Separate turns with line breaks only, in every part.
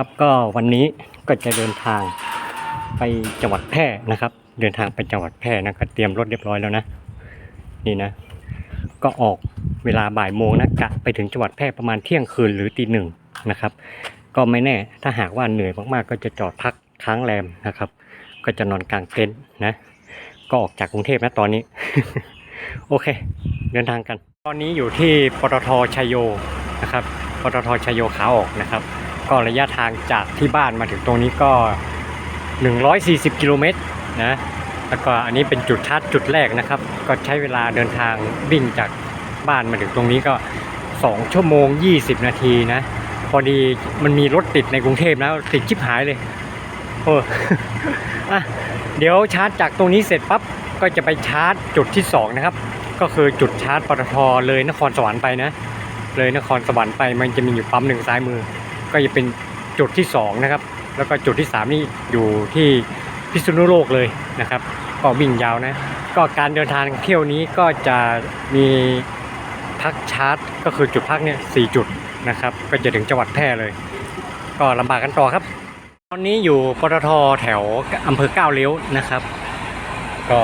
ครับก็วันนี้ก็จะเดินทางไปจังหวัดแพร่นะครับ เดินทางไปจังหวัดแพร่นะก็เตรียมรถเรียบร้อยแล้วนะ นี่นะ ก็ออกเวลาบ่ายโมงนะกะไปถึงจังหวัดแพร่ประมาณเที่ยงคืนหรือตีหนึ่งนะครับ ก็ไม่แน่ถ้าหากว่าเหนื่อยมากๆ ก็จะจอดพักค้างแรมนะครับ ก็จะนอนกลางเต็นท์นะ ก็ออกจากกรุงเทพนะตอนนี้ โอเค เดินทางกัน ตอนนี้อยู่ที่ปตทชัยโยนะครับปตทชัยโยขาออกนะครับ ก็ระยะทางจากที่บ้านมาถึงตรงนี้ก็ 140 กิโลเมตรนะแล้วก็อันนี้เป็นจุดชาร์จจุดแรกนะครับ ก็ใช้เวลาเดินทางวิ่งจากบ้านมาถึงตรงนี้ก็ 2 ชั่วโมง 20 นาทีนะ พอดีมันมีรถติดในกรุงเทพนะติดชิบหายเลยโอ้อะเดี๋ยวชาร์จจากตรงนี้เสร็จปั๊บก็จะไปชาร์จจุดที่ 2 นะครับ ก็คือจุดชาร์จปตทเลยนครสวรรค์ไปนะ เลยนครสวรรค์ไปมันจะมีอยู่ปั๊มหนึ่งซ้ายมือ ก็จะเป็นจุดที่2นะครับแล้วก็จุดที่ 3 นี่อยู่ที่พิษณุโลกเลยนะครับ ก็วิ่งยาวนะ ก็การเดินทางเที่ยวนี้ก็จะมีพักชาร์จ ก็คือจุดพักเนี่ยสจุดนะครับ ก็จะถึงจังหวัดแพร่เลย ก็ลำบากกันต่อครับ ตอนนี้อยู่ปตทแถวอำเภอก้าวเลี้ยวนะครับ ก็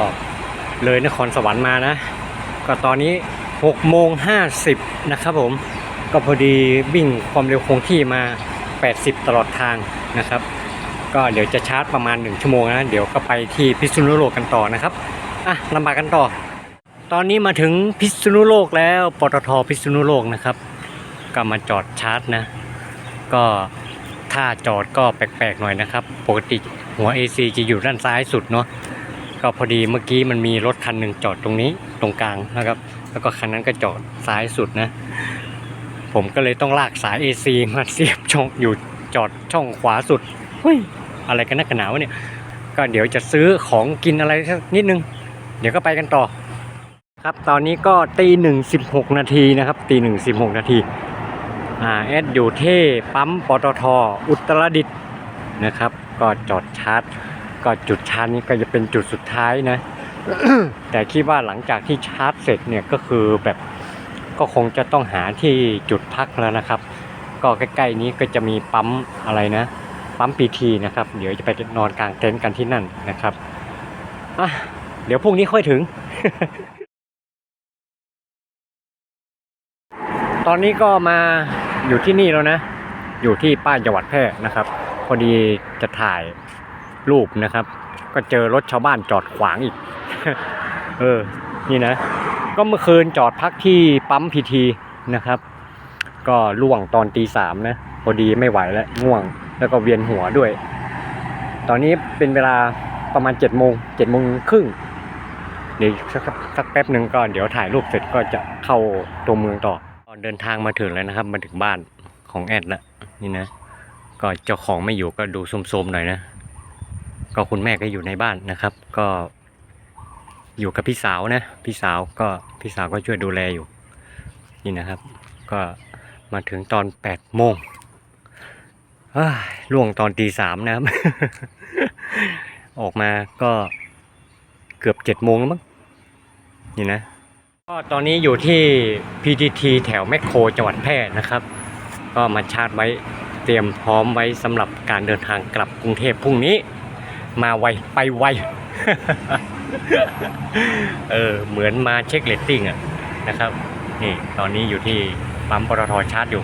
เลยนครสวรรค์มานะ ก็ตอนนี้6โมง50นะครับผม ก็พอดีวิ่งความเร็วคงที่มา 80 ตลอดทางนะครับ ก็เดี๋ยวจะชาร์จประมาณ 1 ชั่วโมงนะเดี๋ยวก็ไปที่พิษณุโลกกันต่อนะครับอะลำบากกันต่อ ตอนนี้มาถึงพิษณุโลกแล้วปตทพิษณุโลกนะครับ ก็มาจอดชาร์จนะ ก็ถ้าจอดก็แปลกๆหน่อยนะครับ ปกติหัว AC จะอยู่ด้านซ้ายสุดเนาะก็พอดีเมื่อกี้มันมีรถคันหนึ่งจอดตรงนี้ตรงกลางนะครับ แล้วก็คันนั้นก็จอดซ้ายสุดนะ ผมก็เลยต้องลากสาย AC มาเสียบช่องอยู่จอดช่องขวาสุดเฮ้ยอะไรกันนักหนาวะเนี่ย ก็เดี๋ยวจะซื้อของกินอะไรสักนิดนึง เดี๋ยวก็ไปกันต่อ ครับตอนนี้ก็ตีหนึ่งสิบหกนาทีนะครับตีหนึ่งสิบหกนาทีอ่าแอดอยู่เท่ปั๊มปตทอุตรดิตถ์นะครับ ก็จอดชาร์จ ก็จุดชาร์จนี้ก็จะเป็นจุดสุดท้ายนะ แต่คิดว่าหลังจากที่ชาร์จเสร็จเนี่ยก็คือแบบ ก็คงจะต้องหาที่จุดพักแล้วนะครับ ก็ใกล้ๆนี้ก็จะมีปั๊มอะไรนะปั๊มปีทีนะครับ เดี๋ยวจะไปนอนกลางเต็นท์กันที่นั่นนะครับอะเดี๋ยวพรุ่งนี้ค่อยถึง ตอนนี้ก็มาอยู่ที่นี่แล้วนะ อยู่ที่ป้ายจังหวัดแพร่นะครับ พอดีจะถ่ายรูปนะครับ ก็เจอรถชาวบ้านจอดขวางอีก เออ นี่นะ ก็เมื่อคืนจอดพักที่ปั๊มพีทีนะครับ ก็ล่วงตอนตีสามนะพอดีไม่ไหวแล้วง่วงแล้วก็เวียนหัวด้วย ตอนนี้เป็นเวลาประมาณเจ็ดโมงเจ็ดโมงครึ่งเดี๋ยวสักแป๊บหนึ่งก็เดี๋ยวถ่ายรูปเสร็จก็จะเข้าตัวเมืองต่อก็เดินทางมาถึงแล้วนะครับ มาถึงบ้านของแอดล้วนี่นะ ก็เจ้าของไม่อยู่ก็ดูโสมๆหน่อยนะ ก็คุณแม่ก็อยู่ในบ้านนะครับ ก็ อยู่กับพี่สาวนะ พี่สาวก็พี่สาวก็ช่วยดูแลอยู่ นี่นะครับ ก็มาถึงตอนแปดโมงล่วงตอนตีสามนะครับ ออกมาก็เกือบเจ็ดโมงแล้วมั้งนี่นะก็ตอนนี้อยู่ที่ PTT แถวแมคโครจังหวัดแพร่นะครับ ก็มาชาร์จไว้เตรียมพร้อมไว้สำหรับการเดินทางกลับกรุงเทพพรุ่งนี้ มาไวไปไว เออเหมือนมาเช็คเลตติ้งอะนะครับ นี่ตอนนี้อยู่ที่ปั๊มปตทชาร์จอยู่